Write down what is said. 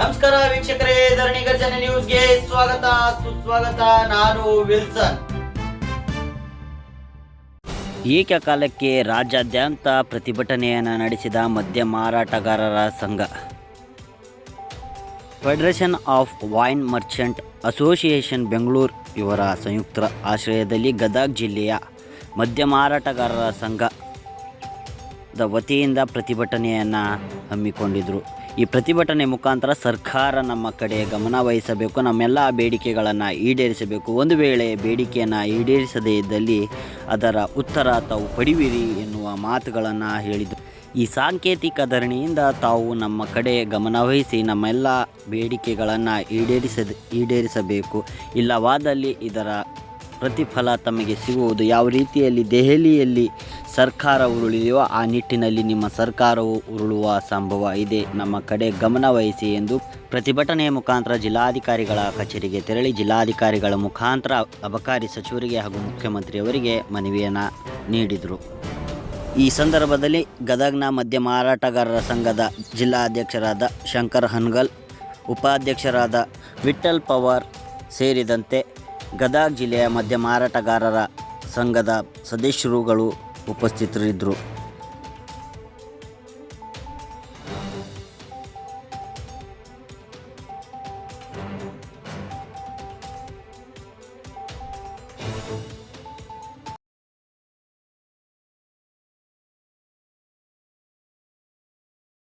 ನಮಸ್ಕಾರ ವೀಕ್ಷಕರೇ, ಧರಣಿ ಗರ್ಜನೆ ನ್ಯೂಸ್ಗೆ ಸ್ವಾಗತ, ಸುಸ್ವಾಗತ, ನಾನು ವಿಲ್ಸನ್. ಏಕಕಾಲಕ್ಕೆ ರಾಜ್ಯಾದ್ಯಂತ ಪ್ರತಿಭಟನೆಯನ್ನು ನಡೆಸಿದ ಮದ್ಯ ಮಾರಾಟಗಾರರ ಸಂಘ. Federation of wine merchant association Bengaluru ಇವರ ಸಂಯುಕ್ತ ಆಶ್ರಯದಲ್ಲಿ ಗದಗ ಜಿಲ್ಲೆಯ ಮದ್ಯ ಮಾರಾಟಗಾರರ ಸಂಘದ ವತಿಯಿಂದ ಪ್ರತಿಭಟನೆಯನ್ನು ಹಮ್ಮಿಕೊಂಡಿದ್ದರು ಈ ಪ್ರತಿಭಟನೆ ಮುಖಾಂತರ ಸರ್ಕಾರ ನಮ್ಮ ಕಡೆ ಗಮನ ವಹಿಸಬೇಕು, ನಮ್ಮೆಲ್ಲ ಬೇಡಿಕೆಗಳನ್ನು ಈಡೇರಿಸಬೇಕು. ಒಂದು ವೇಳೆ ಬೇಡಿಕೆಯನ್ನು ಈಡೇರಿಸದೇ ಇದ್ದಲ್ಲಿ ಅದರ ಉತ್ತರ ತಾವು ಪಡಿವಿರಿ ಎನ್ನುವ ಮಾತುಗಳನ್ನು ಹೇಳಿದರು. ಈ ಸಾಂಕೇತಿಕ ಧರಣಿಯಿಂದ ತಾವು ನಮ್ಮ ಕಡೆ ಗಮನವಹಿಸಿ ನಮ್ಮೆಲ್ಲ ಬೇಡಿಕೆಗಳನ್ನು ಈಡೇರಿಸದ, ಈಡೇರಿಸಬೇಕು. ಇಲ್ಲವಾದಲ್ಲಿ ಇದರ ಪ್ರತಿಫಲ ತಮಗೆ ಸಿಗುವುದು. ಯಾವ ರೀತಿಯಲ್ಲಿ ದೆಹಲಿಯಲ್ಲಿ ಸರ್ಕಾರ ಉರುಳಿದೆಯೋ ಆ ನಿಟ್ಟಿನಲ್ಲಿ ನಿಮ್ಮ ಸರ್ಕಾರವು ಉರುಳುವ ಸಂಭವ ಇದೆ. ನಮ್ಮ ಕಡೆ ಗಮನವಹಿಸಿ ಎಂದು ಪ್ರತಿಭಟನೆಯ ಮುಖಾಂತರ ಜಿಲ್ಲಾಧಿಕಾರಿಗಳ ಕಚೇರಿಗೆ ತೆರಳಿ ಜಿಲ್ಲಾಧಿಕಾರಿಗಳ ಮುಖಾಂತರ ಅಬಕಾರಿ ಸಚಿವರಿಗೆ ಹಾಗೂ ಮುಖ್ಯಮಂತ್ರಿಯವರಿಗೆ ಮನವಿಯನ್ನು ನೀಡಿದರು. ಈ ಸಂದರ್ಭದಲ್ಲಿ ಗದಗ್ನ ಮದ್ಯ ಮಾರಾಟಗಾರರ ಸಂಘದ ಜಿಲ್ಲಾಧ್ಯಕ್ಷರಾದ ಶಂಕರ್ ಹನ್ಗಲ್, ಉಪಾಧ್ಯಕ್ಷರಾದ ವಿಠಲ್ ಪವಾರ್ ಸೇರಿದಂತೆ ಗದಗ ಜಿಲ್ಲೆಯ ಮಧ್ಯ ಮಾರಾಟಗಾರರ ಸಂಘದ ಸದಸ್ಯರುಗಳು ಉಪಸ್ಥಿತರಿದ್ದರು.